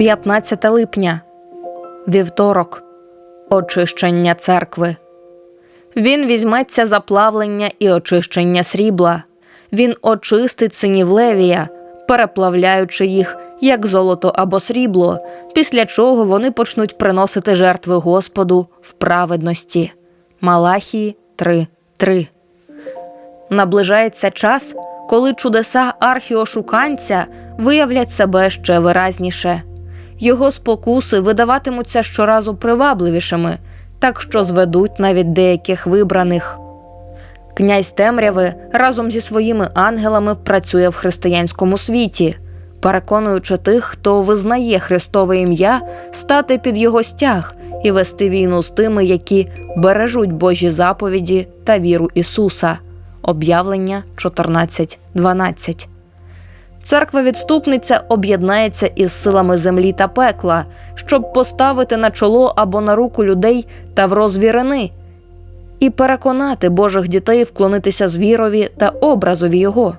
15 липня, вівторок, очищення церкви. Він візьметься за плавлення і очищення срібла. Він очистить синів Левія, переплавляючи їх як золото або срібло, після чого вони почнуть приносити жертви Господу в праведності. Малахії 3.3 Наближається час, коли чудеса архіошуканця виявлять себе ще виразніше. Його спокуси видаватимуться щоразу привабливішими, так що зведуть навіть деяких вибраних. Князь темряви разом зі своїми ангелами працює в християнському світі, переконуючи тих, хто визнає Христове ім'я, стати під його стяг і вести війну з тими, які бережуть Божі заповіді та віру Ісуса. Об'явлення 14.12 Церква відступниця об'єднається із силами землі та пекла, щоб поставити на чоло або на руку людей та в розвірини і переконати Божих дітей вклонитися звірові та образові Його.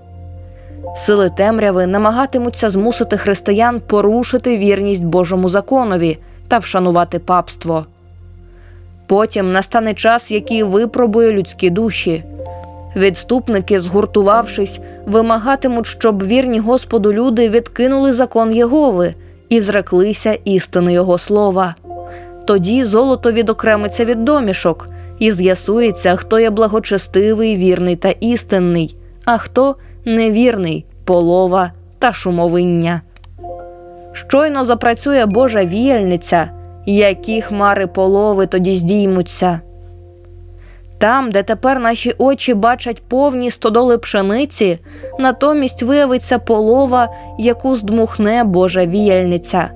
Сили темряви намагатимуться змусити християн порушити вірність Божому законові та вшанувати папство. Потім настане час, який випробує людські душі. Відступники, згуртувавшись, вимагатимуть, щоб вірні Господу люди відкинули закон Єгови і зреклися істини Його слова. Тоді золото відокремиться від домішок, і з'ясується, хто є благочестивий, вірний та істинний, а хто невірний, полова та шумовиння. Щойно запрацює Божа віяльниця, які хмари полови тоді здіймуться. Там, де тепер наші очі бачать повні стодоли пшениці, натомість виявиться полова, яку здмухне Божа віяльниця.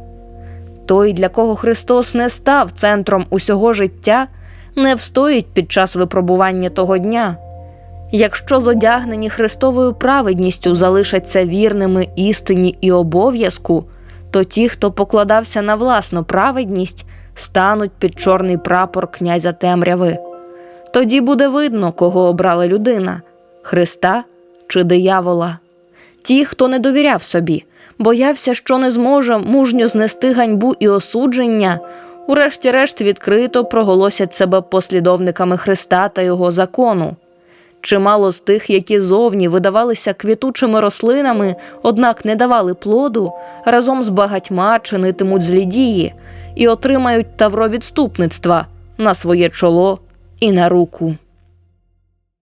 Той, для кого Христос не став центром усього життя, не встоїть під час випробування того дня. Якщо зодягнені Христовою праведністю залишаться вірними істині і обов'язку, то ті, хто покладався на власну праведність, стануть під чорний прапор князя темряви. Тоді буде видно, кого обрала людина Христа чи диявола. Ті, хто не довіряв собі, боявся, що не зможе мужньо знести ганьбу і осудження, урешті-решт відкрито проголосять себе послідовниками Христа та Його закону. Чимало з тих, які зовні видавалися квітучими рослинами, однак не давали плоду, разом з багатьма чинитимуть злі дії і отримають тавро відступництва на своє чоло і на руку.